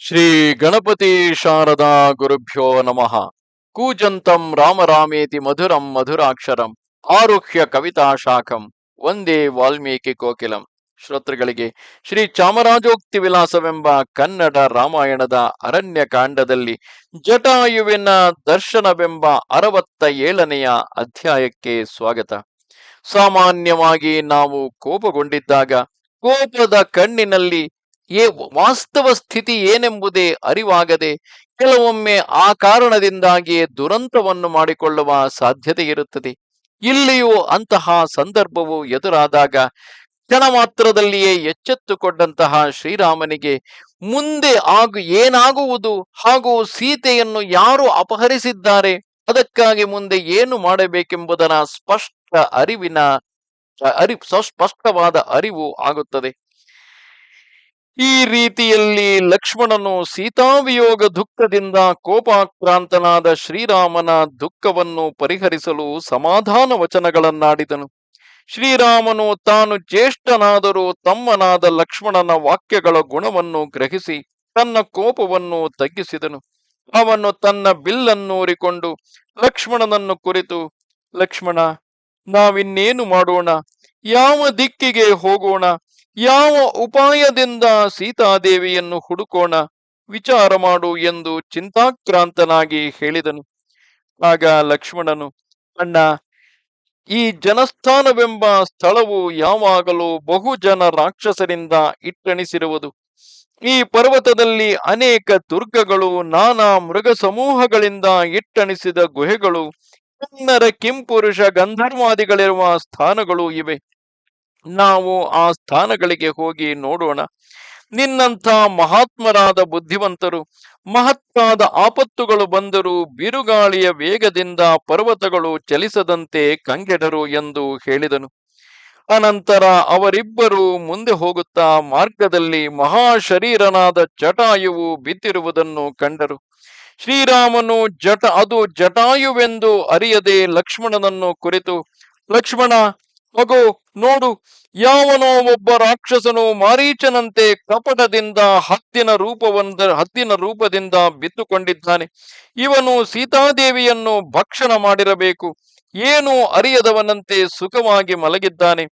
ಶ್ರೀ ಗಣಪತಿ ಶಾರದಾ ಗುರುಭ್ಯೋ ನಮಃ. ಕೂಜಂತಂ ರಾಮರಾಮೇತಿ ಮಧುರಂ ಮಧುರಾಕ್ಷರಂ ಆರುಹ್ಯ ಕವಿತಾ ಶಾಖಂ ಒಂದೇ ವಾಲ್ಮೀಕಿ ಕೋಕಿಲಂ. ಶ್ರೋತೃಗಳಿಗೆ ಶ್ರೀ ಚಾಮರಾಜೋಕ್ತಿ ವಿಲಾಸವೆಂಬ ಕನ್ನಡ ರಾಮಾಯಣದ ಅರಣ್ಯ ಕಾಂಡದಲ್ಲಿ ಜಟಾಯುವಿನ ದರ್ಶನವೆಂಬ ಅರವತ್ತ ಏಳನೆಯ ಅಧ್ಯಾಯಕ್ಕೆ ಸ್ವಾಗತ. ಸಾಮಾನ್ಯವಾಗಿ ನಾವು ಕೋಪಗೊಂಡಿದ್ದಾಗ ಕೋಪದ ಕಣ್ಣಿನಲ್ಲಿ ಏ ವಾಸ್ತವ ಸ್ಥಿತಿ ಏನೆಂಬುದೇ ಅರಿವಾಗದೆ ಕೆಲವೊಮ್ಮೆ ಆ ಕಾರಣದಿಂದಾಗಿಯೇ ದುರಂತವನ್ನು ಮಾಡಿಕೊಳ್ಳುವ ಸಾಧ್ಯತೆ ಇರುತ್ತದೆ. ಇಲ್ಲಿಯೂ ಅಂತಹ ಸಂದರ್ಭವು ಎದುರಾದಾಗ ಕ್ಷಣ ಮಾತ್ರದಲ್ಲಿಯೇ ಎಚ್ಚೆತ್ತುಕೊಂಡಂತಹ ಶ್ರೀರಾಮನಿಗೆ ಮುಂದೆ ಆಗು ಏನಾಗುವುದು ಹಾಗೂ ಸೀತೆಯನ್ನು ಯಾರು ಅಪಹರಿಸಿದ್ದಾರೆ, ಅದಕ್ಕಾಗಿ ಮುಂದೆ ಏನು ಮಾಡಬೇಕೆಂಬುದರ ಸ್ಪಷ್ಟ ಅರಿವಿನ ಅರಿ ಸ್ಪಷ್ಟವಾದ ಅರಿವು ಆಗುತ್ತದೆ. ಈ ರೀತಿಯಲ್ಲಿ ಲಕ್ಷ್ಮಣನು ಸೀತಾವಿಯೋಗ ದುಃಖದಿಂದ ಕೋಪಾಕ್ರಾಂತನಾದ ಶ್ರೀರಾಮನ ದುಃಖವನ್ನು ಪರಿಹರಿಸಲು ಸಮಾಧಾನ ವಚನಗಳನ್ನಾಡಿದನು. ಶ್ರೀರಾಮನು ತಾನು ಜ್ಯೇಷ್ಠನಾದರೂ ತಮ್ಮನಾದ ಲಕ್ಷ್ಮಣನ ವಾಕ್ಯಗಳ ಗುಣವನ್ನು ಗ್ರಹಿಸಿ ತನ್ನ ಕೋಪವನ್ನು ತಗ್ಗಿಸಿದನು. ಅವನು ತನ್ನ ಬಿಲ್ಲನ್ನೂರಿಕೊಂಡು ಲಕ್ಷ್ಮಣನನ್ನು ಕುರಿತು, ಲಕ್ಷ್ಮಣ, ನಾವಿನ್ನೇನು ಮಾಡೋಣ? ಯಾವ ದಿಕ್ಕಿಗೆ ಹೋಗೋಣ? ಯಾವ ಉಪಾಯದಿಂದ ಸೀತಾದೇವಿಯನ್ನು ಹುಡುಕೋಣ ವಿಚಾರ ಮಾಡು ಎಂದು ಚಿಂತಾಕ್ರಾಂತನಾಗಿ ಹೇಳಿದನು. ಆಗ ಲಕ್ಷ್ಮಣನು, ಅಣ್ಣ, ಈ ಜನಸ್ಥಾನವೆಂಬ ಸ್ಥಳವು ಯಾವಾಗಲೂ ಬಹುಜನ ರಾಕ್ಷಸರಿಂದ ಇಟ್ಟಣಿಸಿರುವುದು. ಈ ಪರ್ವತದಲ್ಲಿ ಅನೇಕ ದುರ್ಗಗಳು, ನಾನಾ ಮೃಗ ಸಮೂಹಗಳಿಂದ ಇಟ್ಟಣಿಸಿದ ಗುಹೆಗಳು ಕಿಂಪುರುಷ ಗಂಧರ್ವಾದಿಗಳಿರುವ ಸ್ಥಾನಗಳು ಇವೆ. ನಾವು ಆ ಸ್ಥಾನಗಳಿಗೆ ಹೋಗಿ ನೋಡೋಣ. ನಿನ್ನಂಥ ಮಹಾತ್ಮರಾದ ಬುದ್ಧಿವಂತರು, ಮಹತ್ತಾದ ಆಪತ್ತುಗಳು ಬಂದರೂ ಬಿರುಗಾಳಿಯ ವೇಗದಿಂದ ಪರ್ವತಗಳು ಚಲಿಸದಂತೆ ಕಂಗೆಡರು ಎಂದು ಹೇಳಿದನು. ಅನಂತರ ಅವರಿಬ್ಬರು ಮುಂದೆ ಹೋಗುತ್ತಾ ಮಾರ್ಗದಲ್ಲಿ ಮಹಾಶರೀರನಾದ ಜಟಾಯುವು ಬಿದ್ದಿರುವುದನ್ನು ಕಂಡರು. ಶ್ರೀರಾಮನು ಜಟ, ಅದು ಜಟಾಯುವೆಂದು ಅರಿಯದೆ ಲಕ್ಷ್ಮಣನನ್ನು ಕುರಿತು, ಲಕ್ಷ್ಮಣ ಮಗು, ನೋಡು, ಯಾವನೋ ಒಬ್ಬ ರಾಕ್ಷಸನು ಮಾರೀಚನಂತೆ ಕಪಟದಿಂದ ಹತ್ತಿನ ರೂಪವೊಂದ, ಹತ್ತಿನ ರೂಪದಿಂದ ಬಿದ್ದುಕೊಂಡಿದ್ದಾನೆ. ಇವನು ಸೀತಾದೇವಿಯನ್ನು ಭಕ್ಷಣ ಮಾಡಿರಬೇಕು. ಏನು ಅರಿಯದವನಂತೆ ಸುಖವಾಗಿ ಮಲಗಿದ್ದಾನೆ.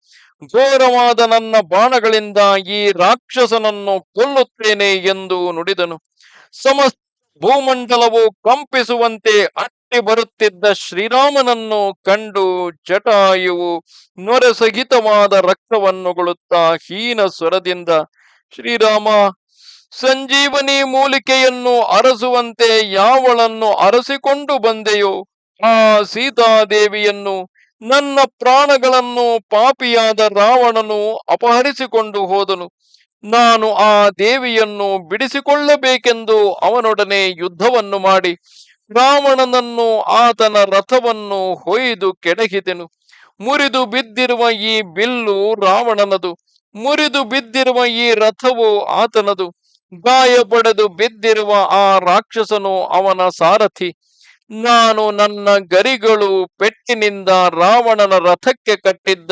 ಘೋರವಾದ ನನ್ನ ಬಾಣಗಳಿಂದ ಈ ರಾಕ್ಷಸನನ್ನು ಕೊಲ್ಲುತ್ತೇನೆ ಎಂದು ನುಡಿದನು. ಸಮಸ್ತ ಭೂಮಂಡಲವು ಕಂಪಿಸುವಂತೆ ಬರುತ್ತಿದ್ದ ಶ್ರೀರಾಮನನ್ನು ಕಂಡು ಜಟಾಯುವು ನೊರೆಸಹಿತವಾದ ರಕ್ತವನ್ನು ರಕ್ತವನ್ನುಗೊಳ್ಳುತ್ತಾ ಹೀನ ಸ್ವರದಿಂದ, ಶ್ರೀರಾಮ, ಸಂಜೀವನಿ ಮೂಲಿಕೆಯನ್ನು ಅರಸುವಂತೆ ಯಾವಳನ್ನು ಅರಸಿಕೊಂಡು ಬಂದೆಯೋ, ಆ ಸೀತಾದೇವಿಯನ್ನು ನನ್ನ ಪ್ರಾಣಗಳನ್ನು ಪಾಪಿಯಾದ ರಾವಣನು ಅಪಹರಿಸಿಕೊಂಡು ಹೋದನು. ನಾನು ಆ ದೇವಿಯನ್ನು ಬಿಡಿಸಿಕೊಳ್ಳಬೇಕೆಂದು ಅವನೊಡನೆ ಯುದ್ಧವನ್ನು ಮಾಡಿ ರಾವಣನನ್ನು ಆತನ ರಥವನ್ನು ಹೊಯ್ದು ಕೆಡಹಿದೆನು. ಮುರಿದು ಬಿದ್ದಿರುವ ಈ ಬಿಲ್ಲು ರಾವಣನದು. ಮುರಿದು ಬಿದ್ದಿರುವ ಈ ರಥವು ಆತನದು. ಗಾಯ ಪಡೆದು ಬಿದ್ದಿರುವ ಆ ರಾಕ್ಷಸನು ಅವನ ಸಾರಥಿ. ನಾನು ನನ್ನ ಗರಿಗಳು ಪೆಟ್ಟಿನಿಂದ ರಾವಣನ ರಥಕ್ಕೆ ಕಟ್ಟಿದ್ದ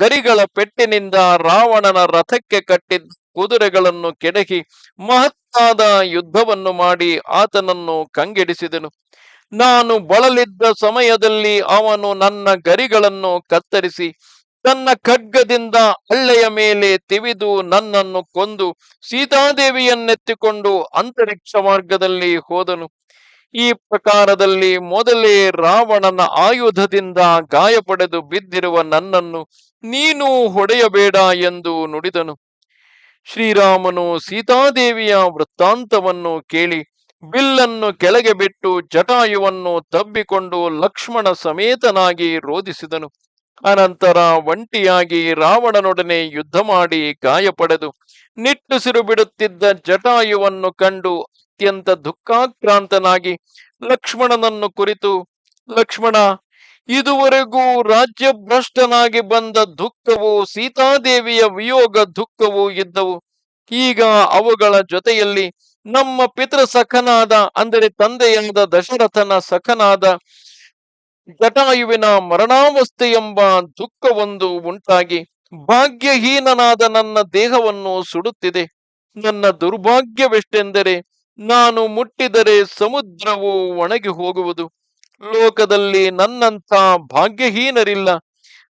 ಗರಿಗಳ ಪೆಟ್ಟಿನಿಂದ ರಾವಣನ ರಥಕ್ಕೆ ಕಟ್ಟಿದ್ದ ಕುದುರೆಗಳನ್ನು ಕೆಣಕಿ ಮಹತ್ತಾದ ಯುದ್ಧವನ್ನು ಮಾಡಿ ಆತನನ್ನು ಕಂಗೆಡಿಸಿದನು. ನಾನು ಬಳಲಿದ್ದ ಸಮಯದಲ್ಲಿ ಅವನು ನನ್ನ ಗರಿಗಳನ್ನು ಕತ್ತರಿಸಿ ತನ್ನ ಖಡ್ಗದಿಂದ ಹಳ್ಳೆಯ ಮೇಲೆ ತಿವಿದು ನನ್ನನ್ನು ಕೊಂದು ಸೀತಾದೇವಿಯನ್ನೆತ್ತಿಕೊಂಡು ಅಂತರಿಕ್ಷ ಮಾರ್ಗದಲ್ಲಿ ಹೋದನು. ಈ ಪ್ರಕಾರದಲ್ಲಿ ಮೊದಲೇ ರಾವಣನ ಆಯುಧದಿಂದ ಗಾಯ ಪಡೆದು ಬಿದ್ದಿರುವ ನನ್ನನ್ನು ನೀನು ಹೊಡೆಯಬೇಡ ಎಂದು ನುಡಿದನು. ಶ್ರೀರಾಮನು ಸೀತಾದೇವಿಯ ವೃತ್ತಾಂತವನ್ನು ಕೇಳಿ ಬಿಲ್ಲನ್ನು ಕೆಳಗೆ ಬಿಟ್ಟು ಜಟಾಯುವನ್ನು ತಬ್ಬಿಕೊಂಡು ಲಕ್ಷ್ಮಣ ಸಮೇತನಾಗಿ ರೋಧಿಸಿದನು. ಅನಂತರ ಒಂಟಿಯಾಗಿ ರಾವಣನೊಡನೆ ಯುದ್ಧ ಮಾಡಿ ಗಾಯ ಪಡೆದು ನಿಟ್ಟುಸಿರು ಬಿಡುತ್ತಿದ್ದ ಜಟಾಯುವನ್ನು ಕಂಡು ಅತ್ಯಂತ ದುಃಖಾಕ್ರಾಂತನಾಗಿ ಲಕ್ಷ್ಮಣನನ್ನು ಕುರಿತು, ಲಕ್ಷ್ಮಣ ಇದುವರೆಗೂ ರಾಜ್ಯ ಭ್ರಷ್ಟನಾಗಿ ಬಂದ ದುಃಖವು ಸೀತಾದೇವಿಯ ವಿಯೋಗ ದುಃಖವು ಇದ್ದವು. ಈಗ ಅವುಗಳ ಜೊತೆಯಲ್ಲಿ ನಮ್ಮ ಪಿತೃ ಸಖನಾದ, ಅಂದರೆ ತಂದೆಯಾದ ದಶರಥನ ಸಖನಾದ ಜಟಾಯುವಿನ ಮರಣಾವಸ್ಥೆ ಎಂಬ ದುಃಖವೊಂದು ಉಂಟಾಗಿ ಭಾಗ್ಯಹೀನನಾದ ನನ್ನ ದೇಹವನ್ನು ಸುಡುತ್ತಿದೆ. ನನ್ನ ದುರ್ಭಾಗ್ಯವೆಷ್ಟೆಂದರೆ, ನಾನು ಮುಟ್ಟಿದರೆ ಸಮುದ್ರವು ಒಣಗಿ ಹೋಗುವುದು. ಲೋಕದಲ್ಲಿ ನನ್ನಂಥ ಭಾಗ್ಯಹೀನರಿಲ್ಲ.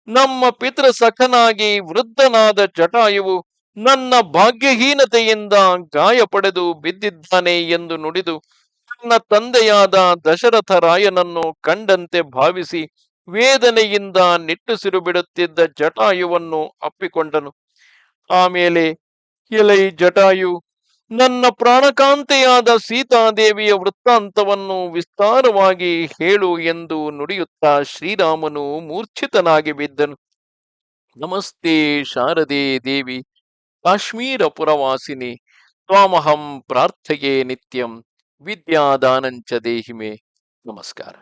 ನಮ್ಮ ಪಿತೃ ಸಖನಾಗಿ ವೃದ್ಧನಾದ ಜಟಾಯುವು ನನ್ನ ಭಾಗ್ಯಹೀನತೆಯಿಂದ ಗಾಯ ಪಡೆದು ಬಿದ್ದಿದ್ದಾನೆ ಎಂದು ನುಡಿದು ತನ್ನ ತಂದೆಯಾದ ದಶರಥ ರಾಯನನ್ನು ಕಂಡಂತೆ ಭಾವಿಸಿ ವೇದನೆಯಿಂದ ನಿಟ್ಟುಸಿರು ಬಿಡುತ್ತಿದ್ದ ಜಟಾಯುವನ್ನು ಅಪ್ಪಿಕೊಂಡನು. ಆಮೇಲೆ ಎಲೈ ಜಟಾಯು ನನ್ನ ಪ್ರಾಣಕಾಂತೆಯಾದ ಸೀತಾದೇವಿಯ ವೃತ್ತಾಂತವನ್ನು ವಿಸ್ತಾರವಾಗಿ ಹೇಳು ಎಂದು ನುಡಿಯುತ್ತಾ ಶ್ರೀರಾಮನು ಮೂರ್ಛಿತನಾಗಿ ಬಿದ್ದನು. ನಮಸ್ತೆ ಶಾರದೆ ದೇವಿ ಕಾಶ್ಮೀರ ಪುರವಾಸಿನಿ ತ್ವಾಮಹಂ ಪ್ರಾರ್ಥೆಯೇ ನಿತ್ಯಂ, ವಿದ್ಯಾದಾನಂಚ ದೇಹಿಮೆ. ನಮಸ್ಕಾರ.